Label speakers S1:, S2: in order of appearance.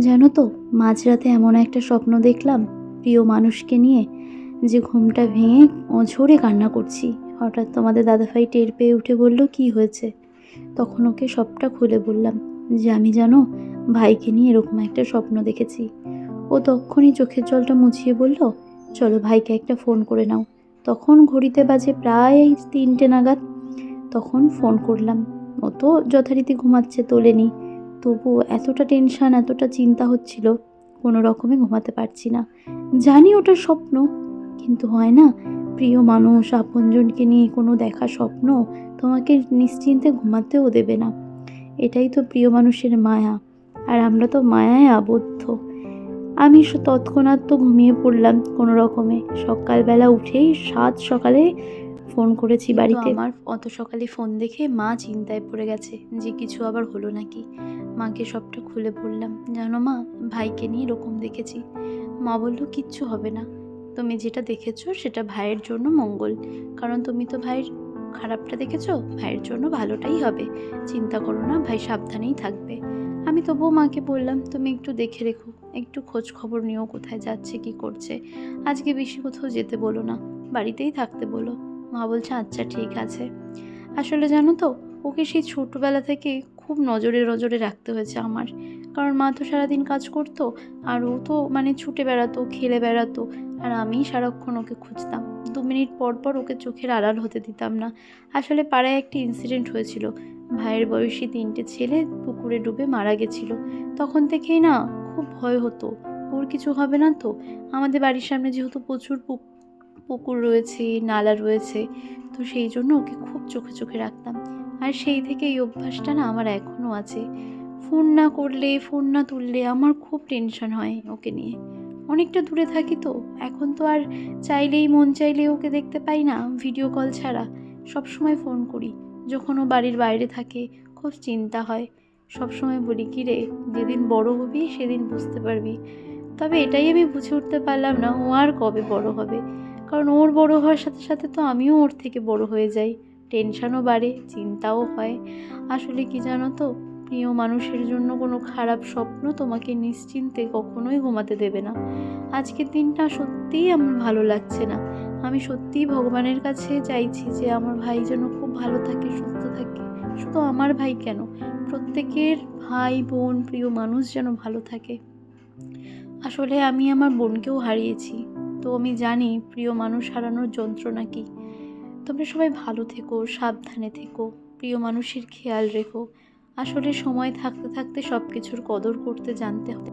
S1: জানো তো, মাঝরাতে এমন একটা স্বপ্ন দেখলাম প্রিয় মানুষকে নিয়ে যে ঘুমটা ভেঙে অঝরে কান্না করছি। হঠাৎ তোমাদের দাদাভাই টের পেয়ে উঠে বলল, কি হয়েছে? তখন ওকে সবটা খুলে বললাম যে, আমি জানো, ভাইকে নিয়ে এরকম একটা স্বপ্ন দেখেছি। ও তখনই চোখের জলটা মুছিয়ে বলল, চলো ভাইকে একটা ফোন করে নাও। তখন ঘড়িতে বাজে প্রায় তিনটে নাগাদ তখন ফোন করলাম। ও তো যথারীতি ঘুমাচ্ছে, তোলেনি। তবু এতটা টেনশন, এতটা চিন্তা হচ্ছিল, কোনো রকমে ঘুমাতে পারছি না। জানি ওটা স্বপ্ন, কিন্তু হয় না। প্রিয় মানুষ, আপনজনকে নিয়ে কোনো দেখা স্বপ্ন তোমাকে নিশ্চিন্তে ঘুমাতেও দেবে না। এটাই তো প্রিয় মানুষের মায়া, আর আমরা তো মায়ায় আবদ্ধ। আমি তৎক্ষণাৎ তো ঘুমিয়ে পড়লাম কোনো রকমে। সকালবেলা উঠেই সাত সকালে ফোন করেছি বাড়িতে। আমার অত সকালে ফোন দেখে মা চিন্তায় পড়ে গেছে যে কিছু আবার হলো নাকি। মাকে সবটা খুলে বললাম জানো মা ভাইকে নিয়ে এরকম দেখেছি। মা বলল কিচ্ছু হবে না। তুমি যেটা দেখেছ সেটা ভাইয়ের জন্য মঙ্গল। কারণ তুমি তো ভাইয়ের খারাপটা দেখেছ ভাইয়ের জন্য ভালোটাই হবে। চিন্তা করো না ভাই সাবধানেই থাকবে। আমি তবুও মাকে বললাম তুমি একটু দেখে রেখো। একটু খোঁজ খবর নিও কোথায় যাচ্ছে কি করছে। আজকে বেশি কোথাও যেতে বলো না। বাড়িতেই থাকতে বলো। মা বলছে আচ্ছা ঠিক আছে। আসলে জানো তো, ওকে সেই ছোটোবেলা থেকে খুব নজরে নজরে রাখতে হয়েছে আমার। কারণ মা তো সারাদিন কাজ করতো, আর ও তো মানে ছুটে বেড়াতো, খেলে বেড়াতো, আর আমি সারাক্ষণ ওকে খুঁজতাম। দু মিনিট পর পর ওকে চোখের আড়াল হতে দিতাম না। আসলে পাড়ায় একটি ইনসিডেন্ট হয়েছিল। ভাইয়ের বয়সী তিনটে ছেলে পুকুরে ডুবে মারা গেছিল। তখন থেকেই না খুব ভয় হতো। ওর কিছু হবে না তো? আমাদের বাড়ির সামনে যেহেতু প্রচুর পুক- পুকুর রয়েছে, নালা রয়েছে। তো সেই জন্য ওকে খুব চোখে চোখে রাখতাম। আর সেই থেকে এই অভ্যাসটা না আমার এখনও আছে। ফোন না করলে, ফোন না তুললে আমার খুব টেনশন হয় ওকে নিয়ে। অনেকটা দূরে থাকি তো, এখন তো আর চাইলেই মন চাইলে ওকে দেখতে পাই না ভিডিও কল ছাড়া। সব সময় ফোন করি। যখন ও বাড়ির বাইরে থাকে, খুব চিন্তা হয়। সব সময় বলি, কি রে, যেদিন বড় হবি, সেদিন বুঝতে পারবি। তবে এটাই আমি বুঝে উঠতে পারলাম না, ও আর কবে বড় হবে। কারণ ওর বড় হওয়ার সাথে সাথে তো আমিও ওর থেকে বড় হয়ে যাই। টেনশনও বাড়ে, চিন্তাও হয়। আসলে কি জানো তো, প্রিয় মানুষের জন্য কোনো খারাপ স্বপ্ন তোমাকে নিশ্চিন্তে কখনোই ঘুমাতে দেবে না। আজকের দিনটা সত্যিই আমার ভালো লাগছে না। আমি সত্যিই ভগবানের কাছে চাইছি যে আমার ভাই যেন খুব ভালো থাকে, সুস্থ থাকে। শুধু আমার ভাই কেন? প্রত্যেকের ভাই, বোন, প্রিয় মানুষ যেন ভালো থাকে। আসলে আমি আমার বোনকেও হারিয়েছি। তো আমি জানি প্রিয় মানুষ হারানোর যন্ত্রণা কী। তোমরা সবাই ভালো থেকো, সাবধানে থেকো, প্রিয় মানুষের খেয়াল রেখো। আসলে সময় থাকতে থাকতে সব কিছুর কদর করতে জানতে হবে।